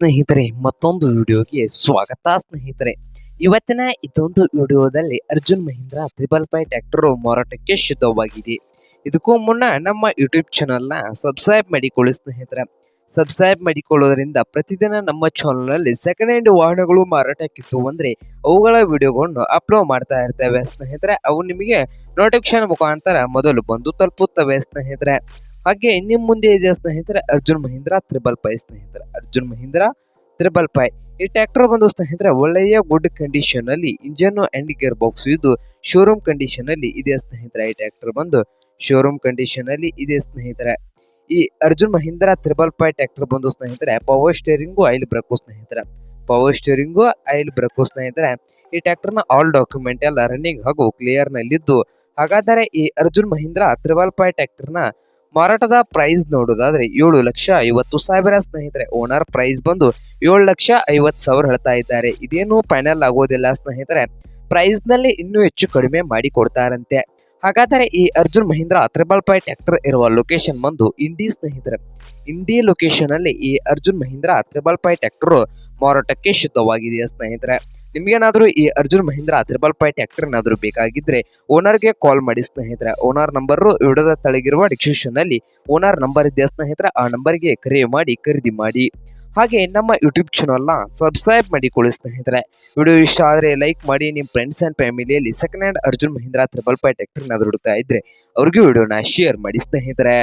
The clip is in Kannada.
ಸ್ನೇಹಿತರೆ, ಮತ್ತೊಂದು ವಿಡಿಯೋಗೆ ಸ್ವಾಗತ ಸ್ನೇಹಿತರೆ. ಇವತ್ತಿನ ಇದೊಂದು ವಿಡಿಯೋದಲ್ಲಿ Arjun Mahindra triple five tractor ಮಾರಾಟಕ್ಕೆ ಸಿದ್ಧವಾಗಿದೆ. ಇದಕ್ಕೂ ಮುನ್ನ ನಮ್ಮ ಯೂಟ್ಯೂಬ್ ಚಾನಲ್ನ ಸಬ್ಸ್ಕ್ರೈಬ್ ಮಾಡಿಕೊಳ್ಳಿ ಸ್ನೇಹಿತರೆ. ಸಬ್ಸ್ಕ್ರೈಬ್ ಮಾಡಿಕೊಳ್ಳೋದ್ರಿಂದ ಪ್ರತಿದಿನ ನಮ್ಮ ಚಾನಲ್ನಲ್ಲಿ ಸೆಕೆಂಡ್ ಹ್ಯಾಂಡ್ ವಾಹನಗಳು ಮಾರಾಟಕ್ಕಿತ್ತು ಅಂದರೆ ಅವುಗಳ ವಿಡಿಯೋಗಳನ್ನು ಅಪ್ಲೋಡ್ ಮಾಡ್ತಾ ಇರ್ತೇವೆ ಸ್ನೇಹಿತರೆ. ಅವು ನಿಮಗೆ ನೋಟಿಫಿಕೇಶನ್ ಮುಖಾಂತರ ಮೊದಲು ಬಂದು ತಲುಪುತ್ತವೆ ಸ್ನೇಹಿತರೆ. ಹಾಗೆ ನಿಮ್ಮ ಮುಂದೆ ಇದೆ ಸ್ನೇಹಿತರೆ ಅರ್ಜುನ್ ಮಹೀಂದ್ರ, ತ್ರಿಬಲ್ ಪೈ ಸ್ನೇಹಿತರೆ. Arjun Mahindra, triple five. ಈ ಟ್ರ್ಯಾಕ್ಟರ್ ಬಂದು ಸ್ನೇಹಿತರೆ ಒಳ್ಳೆಯ ಗುಡ್ ಕಂಡೀಷನ್ ಅಲ್ಲಿ ಇಂಜನ್ ಅಂಡ್ ಗೇರ್ ಬಾಕ್ಸ್ ಇದ್ದು ಶೋರೂಮ್ ಕಂಡೀಷನ್ ಅಲ್ಲಿ ಇದೆ ಸ್ನೇಹಿತರೆ ಈ ಟ್ರ್ಯಾಕ್ಟರ್ ಬಂದು. ಶೋರೂಮ್ ಕಂಡೀಷನ್ ಅಲ್ಲಿ ಇದೆ ಸ್ನೇಹಿತರೆ. ಈ Arjun Mahindra, triple five tractor ಬಂದು ಸ್ನೇಹಿತರೆ ಪವರ್ ಸ್ಟೇರಿಂಗು ಆಯಿಲ್ ಬ್ರೇಕು ಸ್ನೇಹಿತರೆ. ಪವರ್ ಸ್ಟೇರಿಂಗು ಆಯಿಲ್ ಬ್ರೇಕು ಸ್ನೇಹಿತರೆ. ಈ ಟ್ರ್ಯಾಕ್ಟರ್ನ ಆಲ್ ಡಾಕ್ಯುಮೆಂಟ್ ಎಲ್ಲ ರನ್ನಿಂಗ್ ಹಾಗೂ ಕ್ಲಿಯರ್ ನಲ್ಲಿದ್ದು. ಹಾಗಾದರೆ ಈ ಅರ್ಜುನ್ ಮಹೀಂದ್ರ, ತ್ರಿಬಲ್ ಪೈ ಟ್ರ್ಯಾಕ್ಟರ್ನ ಮಾರಾಟದ ಪ್ರೈಸ್ ನೋಡೋದಾದ್ರೆ ಏಳು ಲಕ್ಷ ಐವತ್ತು ಸಾವಿರ ಸ್ನೇಹಿತರೆ. ಓನರ್ ಪ್ರೈಸ್ ಬಂದು ಏಳು ಲಕ್ಷ ಐವತ್ತು ಸಾವಿರ ಹೇಳ್ತಾ ಇದ್ದಾರೆ. ಇದೇನು ಫೈನಲ್ ಆಗೋದಿಲ್ಲ ಸ್ನೇಹಿತರೆ. ಪ್ರೈಸ್ನಲ್ಲಿ ಇನ್ನೂ ಹೆಚ್ಚು ಕಡಿಮೆ ಮಾಡಿ ಕೊಡ್ತಾರಂತೆ. ಹಾಗಾದರೆ ಈ Arjun Mahindra triple five tractor ಇರುವ ಲೊಕೇಶನ್ ಬಂದು ಇಂಡಿ ಸ್ನೇಹಿತರೆ. ಇಂಡಿ ಲೊಕೇಶನ್ ಅಲ್ಲಿ ಈ Arjun Mahindra triple five tractor ಮಾರಾಟಕ್ಕೆ ಸಿದ್ಧವಾಗಿದೆ ಸ್ನೇಹಿತರೆ? ನಿಮ್ಗೇನಾದ್ರೂ ಈ Arjun Mahindra triple five tractor ಏನಾದ್ರೂ ಬೇಕಾಗಿದ್ರೆ ಓನರ್ಗೆ ಕಾಲ್ ಮಾಡಿ ಸ್ನೇಹಿತರೆ. ಓನರ್ ನಂಬರ್ ವಿಡಿಯೋದ ತಳಗಿರುವ ಡಿಸ್ಕ್ರಿಪ್ಷನ್ ಅಲ್ಲಿ ಓನರ್ ನಂಬರ್ ಇದೆ ಸ್ನೇಹಿತರೆ. ಆ ನಂಬರ್ಗೆ ಕರೆ ಮಾಡಿ ಖರೀದಿ ಮಾಡಿ. ಹಾಗೆ ನಮ್ಮ ಯೂಟ್ಯೂಬ್ ಚಾನಲ್ನ ಸಬ್ಸ್ಕ್ರೈಬ್ ಮಾಡಿಕೊಳ್ಳಿ ಸ್ನೇಹಿತರೆ. ವಿಡಿಯೋ ಇಷ್ಟ ಆದರೆ ಲೈಕ್ ಮಾಡಿ. ನಿಮ್ಮ ಫ್ರೆಂಡ್ಸ್ ಆ್ಯಂಡ್ ಫ್ಯಾಮಿಲಿಯಲ್ಲಿ second hand Arjun Mahindra triple five tractor ಏನಾದ್ರು ಹುಡುಕ್ತಾ ಇದ್ರೆ ಅವ್ರಿಗೂ ವಿಡಿಯೋನ ಶೇರ್ ಮಾಡಿ ಸ್ನೇಹಿತರೆ.